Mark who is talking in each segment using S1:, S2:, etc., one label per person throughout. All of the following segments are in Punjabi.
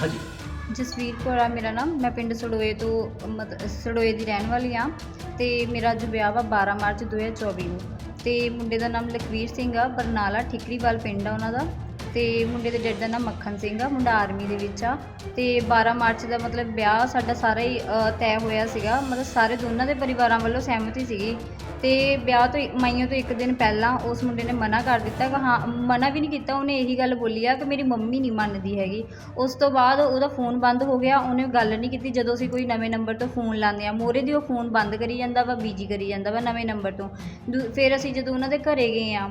S1: ਹਾਂਜੀ।
S2: ਜਸਵੀਰ ਕੌਰ ਆ ਮੇਰਾ ਨਾਮ। ਮੈਂ ਪਿੰਡ ਸੜੋਏ ਤੋਂ ਮਤ, ਸੜੋਏ ਦੀ ਰਹਿਣ ਵਾਲੀ ਆ ਤੇ ਮੇਰਾ ਅੱਜ ਵਿਆਹ ਵਾ 12 ਮਾਰਚ 2024 ਨੂੰ। ਤੇ ਮੁੰਡੇ ਦਾ ਨਾਮ ਲਖਵੀਰ ਸਿੰਘ ਆ, ਬਰਨਾਲਾ ਠਿਕਰੀਵਾਲ ਪਿੰਡ ਆ ਉਹਨਾਂ ਦਾ। ਤੇ ਮੁੰਡੇ ਦੇ ਡੈਡ ਦਾ ਨਾਮ ਮੱਖਣ ਸਿੰਘ ਆ ਮੁੰਡਾ ਆਰਮੀ ਦੇ ਵਿੱਚ ਆ। ਤੇ 12 ਮਾਰਚ ਦਾ ਮਤਲਬ ਵਿਆਹ ਸਾਡਾ ਸਾਰਾ ਹੀ ਅ, ਤੈਅ ਹੋਇਆ ਸੀਗਾ। ਮਤਲਬ ਸਾਰੇ ਦੋਨਾਂ ਦੇ ਪਰਿਵਾਰਾਂ ਵੱਲੋਂ ਸਹਿਮਤੀ ਸੀਗੀ। ਤੇ ਵਿਆਹ ਤੋਂ ਇ- ਮਾਈਆਂ ਤੋਂ ਇੱਕ ਦਿਨ ਪਹਿਲਾਂ ਉਸ ਮੁੰਡੇ ਨੇ ਮਨਾ ਕਰ ਦਿੱਤਾ ਕਿ ਹਾਂ ਮਨਾ ਵੀ ਨਹੀਂ ਕੀਤਾ ਉਹਨੇ ਇਹੀ ਗੱਲ ਬੋਲੀ ਆ ਕਿ ਮੇਰੀ ਮੰਮੀ ਨਹੀਂ ਮੰਨਦੀ ਹੈਗੀ। ਉਸ ਤੋਂ ਬਾਅਦ ਉਹਦਾ ਫੋਨ ਬੰਦ ਹੋ ਗਿਆ ਉਹਨੇ ਗੱਲ ਨਹੀਂ ਕੀਤੀ। ਜਦੋਂ ਅਸੀਂ ਕੋਈ ਨਵੇਂ ਨੰਬਰ ਤੋਂ ਫੋਨ ਲਾਉਂਦੇ ਆ ਮੋਰੇ ਦੀ ਉਹ ਫੋਨ ਬੰਦ ਕਰੀ ਜਾਂਦਾ ਵਾ ਬੀਜੀ ਕਰੀ ਜਾਂਦਾ ਵਾ ਨਵੇਂ ਨੰਬਰ ਤੋਂ। ਦੂ- ਫਿਰ ਅਸੀਂ ਜਦੋਂ ਉਹਨਾਂ ਦੇ ਘਰੇ ਗਏ ਆ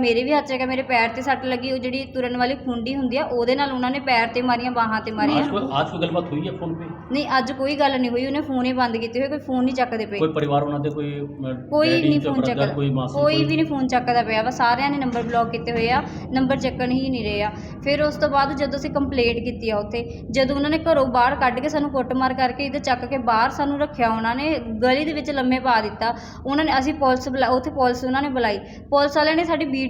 S2: ਮੇਰੇ ਵੀ ਹੱਥ ਚੱਕਿਆ ਮੇਰੇ ਪੈਰ ਤੇ ਸੱਟ ਲੱਗੀ ਉਹ ਜਿਹੜੀ ਤੁਰਨ ਵਾਲੀ ਖੁੰਡੀ ਹੁੰਦੀ ਆ ਉਹਦੇ ਨਾਲ ਉਹਨਾਂ ਨੇ ਪੈਰ ਤੇ ਮਾਰੀਆਂ ਬਾਹਾਂ ਤੇ ਮਾਰੀਆਂ
S1: आज कोई आज कोई गलबात हुई है फोन पे
S2: ਨਹੀਂ ਅੱਜ ਕੋਈ ਗੱਲ ਨਹੀਂ ਹੋਈ ਉਹਨੇ ਫੋਨ ਹੀ ਬੰਦ ਕੀਤੇ ਹੋਏ ਕੋਈ ਫੋਨ ਨਹੀਂ ਚੱਕਦੇ ਪਏ
S1: कोई परिवार ਉਹਨਾਂ ਦੇ ਕੋਈ ਅਹ,
S2: ਕੋਈ
S1: daddy
S2: ਨਹੀਂ
S1: ਤੇ
S2: ਫੋਨ
S1: brother,
S2: ਚੱਕਦਾ
S1: ਕੋਈ ਮਾਸੀ
S2: ਕੋਈ ਵੀ ਨਹੀਂ ਫੋਨ ਚੱਕਦਾ ਪਿਆ ਵਾ ਸਾਰਿਆਂ ਨੇ ਨੰਬਰ ਬਲੌਕ ਕੀਤੇ ਹੋਏ ਆ ਨੰਬਰ ਚੱਕਣ ਹੀ ਨਹੀਂ ਰਹੇ ਆ ਫਿਰ ਉਸ ਤੋਂ ਬਾਅਦ ਜਦੋਂ ਅਸੀਂ ਕੰਪਲੇਂਟ ਕੀਤੀ ਆ ਉੱਥੇ ਜਦੋਂ ਉਹਨਾਂ ਨੇ ਘਰੋਂ ਬਾਹਰ ਕੱਢ ਕੇ ਸਾਨੂੰ ਕੁੱਟਮਾਰ ਕਰਕੇ ਇਹਦੇ ਚੱਕ ਕੇ ਬਾਹਰ ਸਾਨੂੰ ਰੱਖਿਆ ਉਹਨਾਂ ਨੇ ਗਲੀ ਦੇ ਵਿੱਚ ਲੰਮੇ ਪਾ ਦਿੱਤਾ ਉਹਨਾਂ ਨੇ ਅਸੀਂ ਪੁਲਿਸ ਬੁਲਾ ਉੱਥੇ ਪੁਲਿਸ ਉਹਨਾਂ ਨੇ ਬੁਲਾਈ ਪੁਲਿਸ ਵਾਲਿਆਂ ਨੇ ਸਾਡੀ ਵੀਡੀਓ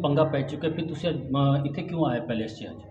S1: ਪੰਗਾ ਪੈ ਚੁੱਕਿਆ ਫਿਰ ਤੁਸੀਂ ਇੱਥੇ ਕਿਉਂ ਆਏ ਪੈਲੇਸ 'ਚ ਅੱਜ?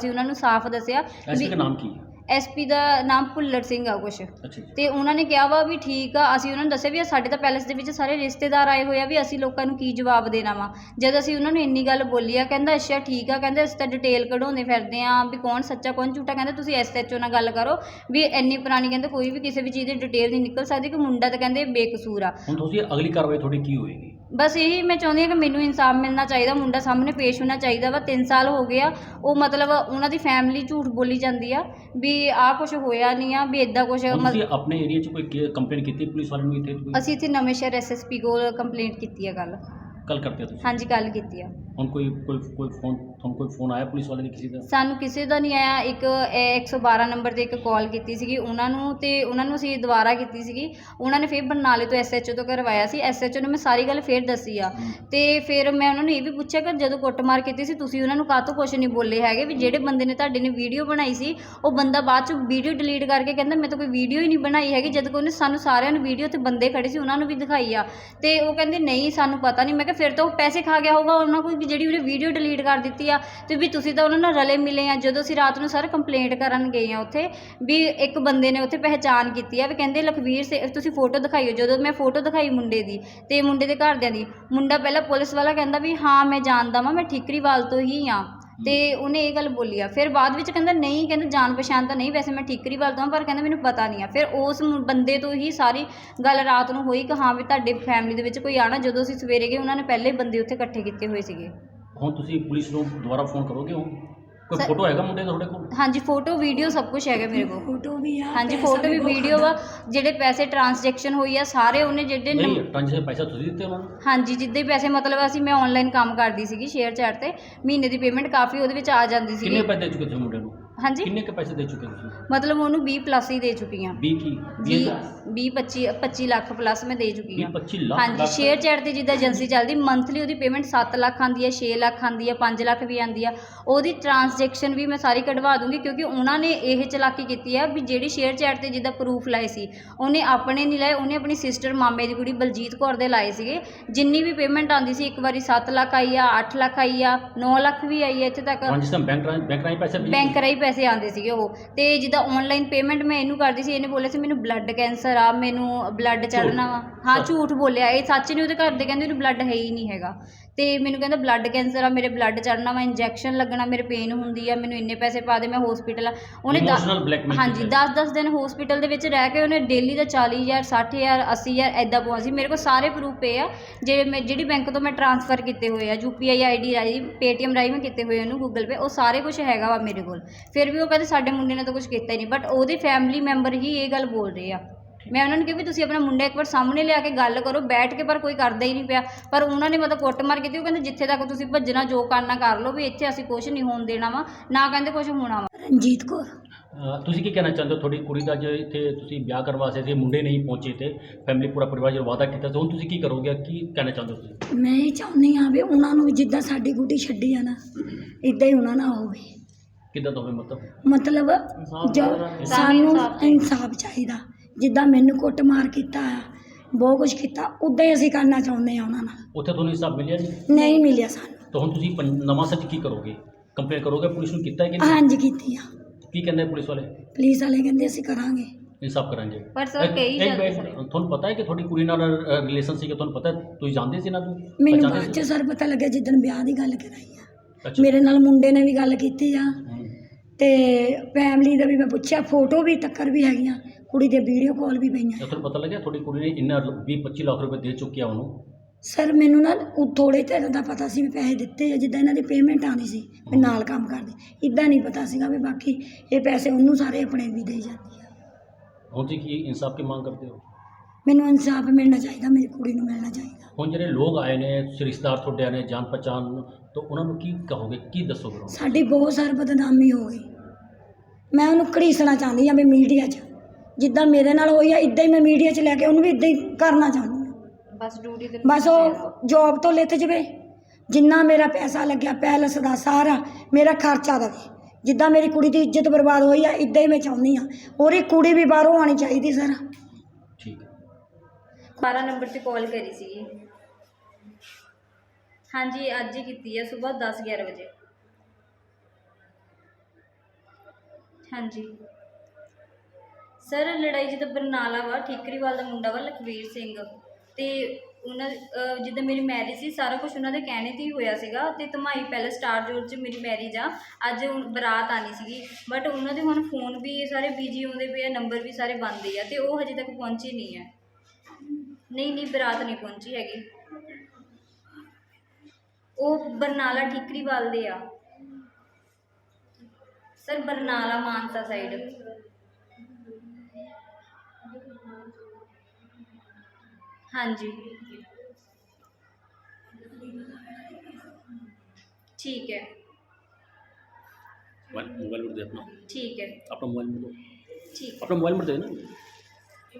S2: ਅਸੀਂ ਉਹਨਾਂ ਨੂੰ ਸਾਫ਼ ਦੱਸਿਆ
S1: ਦਾ ਨਾਮ ਕੀ ਹੈ?
S2: ਐਸਪੀ ਦਾ ਨਾਮ ਭੁੱਲਰ ਸਿੰਘ ਆ ਕੁਛ।
S1: ਅੱਛਾ ਜੀ।
S2: ਤੇ ਉਹਨਾਂ ਨੇ ਕਿਹਾ ਵਾ ਵੀ ਠੀਕ ਆ ਅਸੀਂ ਉਹਨਾਂ ਨੂੰ ਦੱਸਿਆ ਵੀ ਸਾਡੇ ਤਾਂ ਪੈਲੇਸ ਦੇ ਵਿੱਚ ਸਾਰੇ ਰਿਸ਼ਤੇਦਾਰ ਆਏ ਹੋਏ ਆ ਵੀ ਅਸੀਂ ਲੋਕਾਂ ਨੂੰ ਕੀ ਜਵਾਬ ਦੇਣਾ ਵਾ। ਜਦ ਅਸੀਂ ਉਹਨਾਂ ਨੂੰ ਇੰਨੀ ਗੱਲ ਬੋਲੀ ਆ ਕਹਿੰਦਾ ਅੱਛਾ ਠੀਕ ਆ ਕਹਿੰਦੇ ਅਸੀਂ ਤਾਂ ਡਿਟੇਲ ਕਢਾਉਂਦੇ ਫਿਰਦੇ ਆ ਵੀ ਕੌਣ ਸੱਚਾ ਕੌਣ ਝੂਠਾ ਕਹਿੰਦੇ ਤੁਸੀਂ ਐਸਐਚਓ ਨਾਲ ਗੱਲ ਕਰੋ ਵੀ ਇੰਨੀ ਪੁਰਾਣੀ ਕਹਿੰਦੇ ਕੋਈ ਵੀ ਕਿਸੇ ਵੀ ਚੀਜ਼ ਦੀ ਡਿਟੇਲ ਨਹੀਂ ਨਿਕਲ ਸਕਦੀ ਕਿ ਮੁੰਡਾ ਤਾਂ ਕਹਿੰਦੇ ਬੇਕਸੂਰ ਆ।
S1: ਹੁਣ ਤੁਸੀਂ ਅਗਲੀ ਕਾਰਵਾਈ ਤੁਹਾਡੀ ਕੀ ਹੋਏਗੀ?
S2: ਬਸ ਇਹੀ ਮੈਂ ਚਾਹੁੰਦੀ ਹਾਂ ਕਿ ਮੈਨੂੰ ਇਨਸਾਫ ਮਿਲਣਾ ਚਾਹੀਦਾ ਮੁੰਡਾ ਸਾਹਮਣੇ ਪੇਸ਼ ਹੋਣਾ ਚਾਹੀਦਾ ਵਾ 3 ਸਾਲ ਹੋ ਗਏ ਆ ਉਹ ਮਤਲਬ ਉਹਨਾਂ ਦੀ ਫੈਮਿਲੀ ਝੂਠ ਬੋਲੀ ਜਾਂਦੀ ਆ ਵੀ ਆਹ ਕੁਝ ਹੋਇਆ ਨਹੀਂ ਆ ਵੀ ਇਦਾਂ ਕੁਝ
S1: ਹੁਣ ਤੁਸੀਂ ਆਪਣੇ ਏਰੀਆ 'ਚ ਕੋਈ ਕੰਪਲੇਂਟ ਕੀਤੀ ਪੁਲਿਸ ਵਾਲਿਆਂ ਨੂੰ ਇੱਥੇ ਕੋਈ?
S2: ਅਸੀਂ ਇੱਥੇ ਨਵੇਂ ਸ਼ਹਿਰ ਐਸਐਸਪੀ ਕੋਲ ਕੰਪਲੇਂਟ ਕੀਤੀ ਆ ਕੱਲ
S1: ਕੱਲ ਕਰਦੇ ਤੁਸੀਂ?
S2: ਹਾਂਜੀ ਕੱਲ ਕੀਤੀ ਆ।
S1: ਹੁਣ ਕੋਈ ਕੋਈ ਕੋਈ ਫੋਨ ਤੁਹਾਨੂੰ ਕੋਈ ਫੋਨ ਆਇਆ ਪੁਲਿਸ ਵਾਲੇ ਨੇ ਕਿਸੇ ਦਾ?
S2: ਸਾਨੂੰ ਕਿਸੇ ਦਾ ਨਹੀਂ ਆਇਆ। ਇੱਕ ਇਹ 112 ਨੰਬਰ ਤੇ ਇੱਕ ਕਾਲ ਕੀਤੀ ਸੀਗੀ। ਉਹਨਾਂ ਨੂੰ ਤੇ ਉਹਨਾਂ ਨੂੰ ਅਸੀਂ ਦੁਬਾਰਾ ਕੀਤੀ ਸੀਗੀ। ਉਹਨਾਂ ਨੇ ਫਿਰ ਬਰਨਾਲੇ ਤੋਂ ਐਸਐਚਓ ਤੋਂ ਕਰਵਾਇਆ ਸੀ। ਐਸਐਚਓ ਨੂੰ ਮੈਂ ਸਾਰੀ ਗੱਲ ਫੇਰ ਦੱਸੀ ਆ। ਤੇ ਫਿਰ ਮੈਂ ਉਹਨਾਂ ਨੂੰ ਇਹ ਵੀ ਪੁੱਛਿਆ ਕਿ ਜਦੋਂ ਕੁੱਟਮਾਰ ਕੀਤੀ ਸੀ ਤੁਸੀਂ ਉਹਨਾਂ ਨੂੰ ਕਾਹਤੋਂ ਕੁਝ ਨਹੀਂ ਬੋਲੇ ਹੈਗੇ? ਵੀ ਜਿਹੜੇ ਬੰਦੇ ਨੇ ਤੁਹਾਡੇ ਨੇ ਵੀਡੀਓ ਬਣਾਈ ਸੀ ਉਹ ਬੰਦਾ ਬਾਅਦ ਚ ਵੀਡੀਓ ਡਿਲੀਟ ਕਰਕੇ ਕਹਿੰਦਾ ਮੈਂ ਤਾਂ ਕੋਈ ਵੀਡੀਓ ਹੀ ਨਹੀਂ ਬਣਾਈ ਹੈਗੀ। ਜਦ ਕਿ ਉਹਨੇ ਸਾਨੂੰ ਸਾਰਿਆਂ ਨੂੰ ਵੀਡੀਓ ਤੇ ਬੰਦੇ ਖੜੇ ਸੀ ਉਹਨਾਂ ਨੂੰ ਵੀ ਦਿਖਾਈ ਆ। ਤੇ ਉਹ ਕਹਿੰਦੇ ਨਹੀਂ ਸਾਨੂੰ ਪਤਾ ਨਹੀਂ। ਮੈਂ ਕਿਹਾ ਫਿਰ ਤੋਂ ਪੈਸੇ ਖਾ ਗਿਆ ਹੋਊਗਾ, ਉਹਨਾਂ ਕੋਲ ਵੀ ਜਿਹੜੀ ਉਹਨੇ ਵੀਡੀਓ ਡਿਲੀਟ ਕਰ ਦਿੱਤੀ ਆ, ਤੇ ਵੀ ਤੁਸੀਂ ਤਾਂ ਉਹਨਾਂ ਨਾਲ ਰਲੇ ਮਿਲੇ ਆ। ਜਦੋਂ ਅਸੀਂ ਰਾਤ ਨੂੰ ਸਰ ਕੰਪਲੇਂਟ ਕਰਨ ਗਏ ਆ ਉੱਥੇ, ਵੀ ਇੱਕ ਬੰਦੇ ਨੇ ਉੱਥੇ ਪਹਿਚਾਨ ਕੀਤੀ ਆ, ਵੀ ਕਹਿੰਦੇ, ਲਖਵੀਰ ਸੇ, ਤੁਸੀਂ ਫੋਟੋ ਦਿਖਾਈਓ। ਜਦੋਂ ਮੈਂ ਫੋਟੋ ਦਿਖਾਈ ਮੁੰਡੇ ਦੀ, ਤੇ ਮੁੰਡੇ ਦੇ ਘਰਦਿਆਂ ਦੀ, ਮੁੰਡਾ ਪਹਿਲਾਂ ਪੁਲਿਸ ਵਾਲਾ ਕਹਿੰਦਾ ਵੀ, ਹਾਂ, ਮੈਂ ਜਾਣਦਾ ਵਾਂ, ਮੈਂ ਠੀਕਰੀਵਾਲ ਤੋਂ ਹੀ ਆ। ਤੇ ਉਹਨੇ ਇਹ ਗੱਲ ਬੋਲੀ ਆ। ਫਿਰ ਬਾਅਦ ਵਿੱਚ ਕਹਿੰਦਾ ਨਹੀਂ ਕਹਿੰਦਾ ਜਾਣ ਪਛਾਣ ਤਾਂ ਨਹੀਂ ਵੈਸੇ ਮੈਂ ਠੀਕਰੀਵਾਲ ਤੋਂ ਹਾਂ, ਪਰ ਕਹਿੰਦਾ ਮੈਨੂੰ ਪਤਾ ਨਹੀਂ ਆ। ਫਿਰ ਉਸ ਮੁੰ- ਬੰਦੇ ਤੋਂ ਹੀ ਸਾਰੀ ਗੱਲ ਰਾਤ ਨੂੰ ਹੋਈ ਕਿ ਹਾਂ ਵੀ ਤੁਹਾਡੇ ਫੈਮਿਲੀ ਦੇ ਵਿੱਚ ਕੋਈ ਆਣਾ। ਜਦੋਂ ਅਸੀਂ ਸਵੇਰੇ ਗਏ ਉਹਨਾਂ ਨੇ ਪਹਿਲੇ ਬੰਦੇ ਉੱਥੇ ਇਕੱਠੇ ਕੀਤੇ ਹੋਏ ਸੀਗੇ।
S1: ਹੁਣ ਤੁਸੀਂ ਪੁਲਿਸ ਨੂੰ ਦੁਬਾਰਾ ਫੋਨ ਕਰੋਗੇ ਹੁਣ ਕੋਈ
S2: ਸਰ-
S1: ਫੋਟੋ ਹੈਗਾ ਮੁੰਡੇ ਦਾ ਤੁਹਾਡੇ ਕੋਲ?
S2: ਹਾਂਜੀ ਫੋਟੋ ਵੀਡੀਓ ਸਭ ਕੁਝ ਹੈਗਾ ਮੇਰੇ ਕੋਲ।
S3: ਫੋਟੋ ਵੀ ਆ
S2: ਹਾਂਜੀ
S3: ਪੈਸਾ
S2: ਫੋਟੋ ਵੀ
S3: ਬਹੁਤ
S2: ਵੀਡੀਓ ਵਾ। ਜਿਹੜੇ ਪੈਸੇ ਟ੍ਰਾਂਜੈਕਸ਼ਨ ਹੋਈ ਆ ਸਾਰੇ ਉਹਨੇ ਜਿਹੜੇ ਨੰਬ-
S1: ਨਹੀਂ ਟ੍ਰਾਂਜੈਕਸ਼ਨ ਪੈਸਾ ਤੁਸੀਂ ਦਿੱਤੇ ਉਹਨਾਂ ਨੂੰ?
S2: ਹਾਂਜੀ ਜਿੱਦਾਂ ਹੀ ਪੈਸੇ ਮਤਲਬ ਅਸੀਂ ਮੈਂ ਆਨਲਾਈਨ ਕੰਮ ਕਰਦੀ ਸੀਗੀ ਸ਼ੇਅਰ ਚੈਟ ਤੇ ਮਹੀਨੇ ਦੀ ਪੇਮੈਂਟ ਕਾਫੀ ਉਹਦੇ ਵਿੱਚ ਆ ਜਾਂਦੀ
S1: ਕਿੰਨੇ
S2: ਸੀਗੀ
S1: ਪੈਸੇ ਦੇ ਚੁੱਕੇ ਤੁਸੀਂ ਮੁੰਡੇ ਨੂੰ?
S2: ਹਾਂਜੀ?
S1: ਕਿੰਨੇ ਕੁ ਪੈਸੇ ਦੇ ਚੁੱਕੇ ਤੁਸੀਂ?
S2: ਮਤਲਬ ਉਹਨੂੰ 20 ਪਲੱਸ ਹੀ ਦੇ ਚੁੱਕੀ ਆ
S1: 20 ਕੀ
S2: ਜੀ
S1: 20
S2: 20 25 25 ਲੱਖ ਪਲੱਸ ਮੈਂ ਦੇ ਚੁੱਕੀ ਆ
S1: 25 ਲੱਖ
S2: ਹਾਂਜੀ ਸ਼ੇਅਰ ਚੈਟ ਤੇ ਜਿੱਦਾਂ ਏਜੰਸੀ ਚੱਲਦੀ ਮੰਥਲੀ ਉਹਦੀ ਪੇਮੈਂਟ 7 ਲੱਖ ਆਂਦੀ ਹੈ 6 ਲੱਖ ਆਂਦੀ ਹੈ 5 ਲੱਖ ਵੀ ਆਂਦੀ ਆ ਉਹਦੀ ਟ੍ਰਾਂਜੈਕਸ਼ਨ ਵੀ ਮੈਂ ਸਾਰੀ ਕਢਵਾ ਦੂੰਗੀ ਕਿਉਂਕਿ ਉਹਨਾਂ ਨੇ ਇਹ ਚਲਾਕੀ ਕੀਤੀ ਆ ਵੀ ਜਿਹੜੀ ਸ਼ੇਅਰ ਚੈਟ ਤੇ ਜਿੱਦਾਂ ਪ੍ਰੂਫ ਲਾਏ ਸੀ ਉਹਨੇ ਆਪਣੇ ਨਹੀਂ ਲਾਏ ਉਹਨੇ ਆਪਣੀ ਸਿਸਟਰ ਮਾਮੇ ਦੀ ਕੁੜੀ ਬਲਜੀਤ ਕੌਰ ਦੇ ਲਾਏ ਸੀਗੇ। ਜਿੰਨੀ ਵੀ ਪੇਮੈਂਟ ਆਂਦੀ ਸੀ ਇੱਕ ਵਾਰੀ 7 ਲੱਖ ਆਈ ਆ 8 ਲੱਖ ਆਈ ਆ 9 ਲੱਖ ਵੀ ਆਈ ਆ ਇੱਥੇ ਤੱਕ।
S1: ਟ੍ਰਾਂਜੈਕਸ਼ਨ ਬੈਂਕ ਰਾਹੀਂ ਬੈਂਕ ਰਾਹੀਂ ਪੈਸੇ ਭੇਜੇ?
S2: ਬੈਂਕ ਰਾਹੀਂ ਪੈਸੇ ਆਉਂਦੇ ਸੀਗੇ ਉਹ। ਤੇ ਜਿੱਦਾਂ ਆਨਲਾਈਨ ਪੇਮੈਂਟ ਮੈਂ ਇਹਨੂੰ ਕਰਦੀ ਸੀ ਇਹਨੇ ਬੋਲਿਆ ਸੀ ਮੈਨੂੰ ਬਲੱਡ ਕੈਂਸਰ ਆ ਮੈਨੂੰ ਬਲੱਡ ਚੜਨਾ ਵਾ। ਹਾਂ। ਝੂਠ ਬੋਲਿਆ। ਇਹ ਸੱਚ ਨਹੀਂ ਉਹਦੇ ਘਰ ਦੇ ਕਹਿੰਦੇ ਉਹਨੂੰ ਬਲੱਡ ਹੈ ਹੀ ਨਹੀਂ ਹੈਗਾ। ਤੇ ਮੈਨੂੰ ਕਹਿੰਦਾ ਬਲੱਡ ਕੈਂਸਰ ਆ ਮੇਰੇ ਬਲੱਡ ਚੜਨਾ ਵਾ ਇੰਜੈਕਸ਼ਨ ਲੱਗਣਾ ਮੇਰੇ ਪੇਨ ਹੁੰਦੀ ਆ ਮੈਨੂੰ ਇੰਨੇ ਪੈਸੇ ਪਾ ਦੇ ਮੈਂ ਹਸਪੀਟਲ ਉਹਨੇ ਦਸ-
S1: Emotional blackmail
S2: ਹਾਂਜੀ
S1: ਕੀਤਾ।
S2: 10-10 ਦਿਨ ਹਸਪੀਟਲ ਦੇ ਵਿੱਚ ਰਹਿ ਕੇ ਉਹਨੇ ਡੇਲੀ ਦਾ 40000 60000 80000 ਐਦਾਂ ਪਵਾ ਸੀ ਮੇਰੇ ਕੋਲ ਸਾਰੇ ਪ੍ਰੂਫ ਪਏ ਆ ਜਿਹੜੇ ਮੈਂ ਜਿਹੜੀ ਬੈਂਕ ਤੋਂ ਮੈਂ ਟ੍ਰਾਂਸਫਰ ਕੀਤੇ ਹੋਏ ਆ ਯੂਪੀਆਈ ਆਈਡੀ ਰਾਹੀਂ ਪੇਟੀਐਮ ਰਾਹੀਂ ਮੈਂ ਕੀਤੇ ਹੋਏ ਉਹਨੂੰ ਗੂਗਲ ਪੇ ਉਹ ਸਾਰੇ ਕੁਝ ਹੈਗਾ ਵਾ ਮੇਰੇ ਕੋਲ। ਫਿਰ ਵੀ ਉਹ ਕਹਿੰਦੇ ਸਾਡੇ ਮੁੰਡੇ ਨੇ ਤਾਂ ਕੁਝ ਕੀਤਾ ਹੀ ਨਹੀਂ ਬਟ ਉਹਦੇ ਫੈਮਿਲੀ ਮੈਂਬਰ ਹੀ ਇਹ ਗੱਲ ਬੋਲ ਰਹੇ ਆ। ਮੈਂ ਉਹਨਾਂ ਨੂੰ ਕਿਹਾ ਵੀ ਤੁਸੀਂ ਆਪਣਾ ਮੁੰਡਾ ਇੱਕ ਵਾਰ ਸਾਹਮਣੇ ਲਿਆ ਕੇ ਗੱਲ ਕਰੋ ਬੈਠ ਕੇ ਪਰ ਕੋਈ ਕਰਦਾ ਹੀ ਨਹੀਂ ਪਿਆ। ਪਰ ਉਹਨਾਂ ਨੇ ਮਤਲਬ ਕੁੱਟਮਾਰ ਕੀਤੀ ਉਹ ਕਹਿੰਦੇ ਜਿੱਥੇ ਤੱਕ ਤੁਸੀਂ ਭੱਜਣਾ ਜੋ ਕਰਨਾ ਕਰ ਲਓ ਵੀ ਇੱਥੇ ਅਸੀਂ ਕੁਝ ਨਹੀਂ ਹੋਣ ਦੇਣਾ ਵਾ ਨਾ ਕਹਿੰਦੇ ਕੁਝ ਹੋਣਾ ਵਾ।
S3: ਰਣਜੀਤ ਕੌਰ।
S1: ਤੁਸੀਂ ਕੀ ਕਹਿਣਾ ਚਾਹੁੰਦੇ ਹੋ? ਤੁਹਾਡੀ ਕੁੜੀ ਦਾ ਜੇ ਇੱਥੇ ਤੁਸੀਂ ਵਿਆਹ ਕਰਵਾ ਸੇ ਸੀ ਮੁੰਡੇ ਨਹੀਂ ਪਹੁੰਚੇ ਤੇ ਫੈਮਿਲੀ ਪੂਰਾ ਪਰਿਵਾਰ ਜਿਹੜਾ ਵਾਅਦਾ ਕੀਤਾ ਸੀ ਹੁਣ ਤੁਸੀਂ ਕੀ ਕਰੋਗੇ? ਕੀ ਕਹਿਣਾ ਚਾਹੁੰਦੇ ਹੋ ਤੁਸੀਂ?
S3: ਮੈਂ ਇਹ ਚਾਹੁੰਦੀ ਹਾਂ ਵੀ ਉਹਨਾਂ ਨੂੰ ਜਿੱਦਾਂ ਸਾਡੀ ਗੁੱਡੀ ਛੱਡੀ ਆ ਨਾ ਇਦਾਂ ਹੀ ਉਹਨਾਂ ਨਾਲ ਹੋਵੇ।
S1: ਕਿੱਦਾਂ ਦਾ ਹੋਵੇ ਮਤਲਬ
S3: ਮਤਲਬ ਜੋ ਸਾਨੂੰ ਇਨਸਾਫ ਚਾਹੀਦਾ। ਜਿੱਦਾਂ ਮੈਨੂੰ ਕੁੱਟਮਾਰ ਕੀਤਾ ਆ ਬਹੁਤ ਕੁਝ ਕੀਤਾ ਉਦਾਂ ਹੀ ਅਸੀਂ ਕਰਨਾ ਚਾਹੁੰਦੇ ਆ ਉਹਨਾਂ ਨਾਲ।
S1: ਉੱਥੇ ਤੁਹਾਨੂੰ ਹਿਸਾਬ ਮਿਲਿਆ ਨਹੀਂ
S3: ਨਹੀਂ ਮਿਲਿਆ ਸਾਨੂੰ।
S1: ਤਾਂ ਹੁਣ ਤੁਸੀਂ ਪੰ- ਨਵਾਂ ਸੱਚ ਕੀ ਕਰੋਗੇ? ਕੰਪਲੇਂਟ ਕਰੋਗੇ ਪੁਲਿਸ ਨੂੰ ਕੀਤਾ ਹੈ ਕਿ ਨਹੀਂ?
S3: ਹਾਂਜੀ ਕੀਤੀ ਆ।
S1: ਕੀ ਕਹਿੰਦੇ ਪੁਲਿਸ ਵਾਲੇ?
S3: ਪੁਲਿਸ ਵਾਲੇ ਕਹਿੰਦੇ ਅਸੀਂ ਕਰਾਂਗੇ।
S1: ਇਨਸਾਫ ਕਰਾਂਗੇ।
S2: ਪਰ ਸਰ
S1: ਇੱਕ-
S2: ਕਈ
S1: ਇੱਕ
S2: ਜਾਂਦੇ
S1: ਤੁਹਾਨੂੰ ਪਤਾ ਹੈ ਕਿ ਤੁਹਾਡੀ ਕੁੜੀ ਨਾਲ ਰਿਲੇਸ਼ਨ ਸੀਗਾ ਤੁਹਾਨੂੰ ਪਤਾ ਹੈ? ਤੁਸੀਂ ਜਾਣਦੇ ਸੀ ਨਾ ਤੂੰ?
S3: ਮੈਨੂੰ
S1: ਪਹਿਚਾਣਦੇ
S3: ਬਾਅਦ ਚ
S1: ਸੀ?
S3: ਸਰ ਪਤਾ ਲੱਗਿਆ ਜਿੱਦਣ ਵਿਆਹ ਦੀ ਗੱਲ ਕਰਾਈ ਆ।
S1: ਅੱਛਾ।
S3: ਮੇਰੇ ਨਾਲ ਮੁੰਡੇ ਨੇ ਵੀ ਗੱਲ ਕੀਤੀ ਆ।
S1: ਹਮ।
S3: ਤੇ ਫੈਮਿਲੀ ਦਾ ਵੀ ਮੈਂ ਪੁੱਛਿਆ ਫੋਟੋ ਵੀ ਤੱਕਰ ਵੀ ਹੈਗੀਆਂ। ਕੁੜੀ ਦੇ ਵੀਡੀਓ ਕਾਲ ਵੀ ਪਈਆਂ।
S1: ਤਾਂ ਤੁਹਾਨੂੰ ਪਤਾ ਲੱਗਿਆ ਤੁਹਾਡੀ ਕੁੜੀ ਨੇ ਇੰਨਾ 20 25 ਲੱਖ ਰੁਪਏ ਦੇ ਚੁੱਕਿਆ ਉਹਨੂੰ?
S3: ਸਰ ਮੈਨੂੰ ਨਾ ਉਹ ਥੋੜੇ ਚਿਰ ਦਾ ਪਤਾ ਸੀ ਵੀ ਪੈਸੇ ਦਿੱਤੇ ਆ ਜਿੱਦਾਂ ਇਹਨਾਂ ਦੀ ਪੇਮੈਂਟ ਆਉਂਦੀ ਸੀ ਮੈਂ ਨਾਲ ਕੰਮ ਕਰਦੀ। ਇਦਾਂ ਨਹੀਂ ਪਤਾ ਸੀਗਾ ਵੀ ਬਾਕੀ ਇਹ ਪੈਸੇ ਉਹਨੂੰ ਸਾਰੇ ਆਪਣੇ ਵੀ ਦੇ ਜਾਂਦੀ ਆ।
S1: ਹੁਣ ਤੁਸੀਂ ਕੀ ਇਨਸਾਫ ਦੀ ਮੰਗ ਕਰਦੇ ਹੋ?
S3: ਮੈਨੂੰ ਇਨਸਾਫ ਮਿਲਣਾ ਚਾਹੀਦਾ ਮੇਰੀ ਕੁੜੀ ਨੂੰ ਮਿਲਣਾ ਚਾਹੀਦਾ।
S1: ਹੁਣ ਜਿਹੜੇ ਲੋਕ ਆਏ ਨੇ ਰਿਸ਼ਤੇਦਾਰ ਤੁਹਾਡੇ ਨੇ ਜਾਣ ਪਛਾਣ ਤਾਂ ਉਹਨਾਂ ਨੂੰ ਕੀ ਕਹੋਗੇ ਕੀ ਦੱਸੋਗੇ ਉਹਨਾਂ ਨੂੰ?
S3: ਸਾਡੀ ਬਹੁਤ ਸਾਰੀ ਬਦਨਾਮੀ ਹੋ ਗਈ। ਮੈਂ ਉਹਨੂੰ ਘੜੀਸਣਾ ਚਾਹੁੰਦੀ ਹਾਂ ਵੀ ਮੀਡੀਆ 'ਚ ਜਿੱਦਾਂ ਮੇਰੇ ਨਾਲ ਹੋਈ ਆ ਇਦਾਂ ਹੀ ਮੈਂ ਮੀਡੀਆ 'ਚ ਲੈ ਕੇ ਉਹਨੂੰ ਵੀ ਇਦਾਂ ਹੀ ਕਰਨਾ ਚਾਹੁੰਦੀ ਹਾਂ
S2: ਬਸ ਡਿਊਟੀ ਤੇ
S3: ਬਸ ਉਹ ਜੋਬ ਤੋਂ ਲਿੱਥ ਜਵੇ। ਜਿੰਨਾ ਮੇਰਾ ਪੈਸਾ ਲੱਗਿਆ ਪੈਲਸ ਦਾ ਸਾਰਾ ਮੇਰਾ ਖਰਚਾ ਦੇਵੇ ਜਿੱਦਾਂ ਮੇਰੀ ਕੁੜੀ ਦੀ ਇੱਜ਼ਤ ਬਰਬਾਦ ਹੋਈ ਆ ਇਦਾਂ ਹੀ ਮੈਂ ਚਾਹੁੰਦੀ ਆ। ਉਹਦੀ ਕੁੜੀ ਵੀ ਬਾਹਰੋਂ ਆਣੀ ਚਾਹੀਦੀ ਸਰ।
S1: ਠੀਕ ਹੈ
S2: 12 ਨੰਬਰ ਤੇ ਕਾਲ ਕਰੀ ਸੀਗੀ। ਹਾਂਜੀ ਅੱਜ ਹੀ ਕੀਤੀ ਹੈ ਸਵੇਰ 10 11 ਵਜੇ। ਹਾਂਜੀ। ਸਰ, ਲੜਾਈ ਜਿੱਦਾਂ ਬਰਨਾਲਾ ਵਾ, ਠੀਕਰੀਵਾਲ ਦਾ ਮੁੰਡਾ ਵਾ ਲਖਵੀਰ ਸਿੰਘ। ਤੇ ਉਹਨਾਂ ਅਹ, ਜਿੱਦਾਂ ਮੇਰੀ ਮੈਰਿਜ ਸੀ, ਸਾਰਾ ਕੁਝ ਉਹਨਾਂ ਦੇ ਕਹਿਣੇ ਤੇ ਹੀ ਹੋਇਆ ਸੀਗਾ। ਤੇ ਧਮਾਈ ਪਹਿਲੇ ਸਟਾਰ ਜੋਰ 'ਚ ਮੇਰੀ ਮੈਰਿਜ ਆ। ਅੱਜ ਹੁਣ ਬਰਾਤ ਆਣੀ ਸੀਗੀ। ਬਟ ਉਹਨਾਂ ਦੇ ਹੁਣ ਫੋਨ ਵੀ ਸਾਰੇ ਬਿਜ਼ੀ ਆਉਂਦੇ ਪਏ ਆ ਨੰਬਰ ਵੀ ਸਾਰੇ ਬੰਦ ਹੀ ਆ, ਤੇ ਉਹ ਹਜੇ ਤੱਕ ਪਹੁੰਚੀ ਨਹੀਂ ਹੈ ਨਹੀਂ ਨਹੀਂ, ਬਰਾਤ ਨਹੀਂ ਪਹੁੰਚੀ ਹੈਗੀ। ਉਹ ਬਰਨਾਲਾ ਠੀਕਰੀਵਾਲ ਦੇ ਆ। ਸਰ, ਬਰਨਾਲਾ ਮਾਨਸਾ ਸਾਈਡ हाँ जी। ठीक है।
S1: मोबाइल नंबर दे अपना।
S2: ठीक है।
S1: अपना मोबाइल नंबर
S2: ठीक।
S1: अपना मोबाइल नंबर दे ना।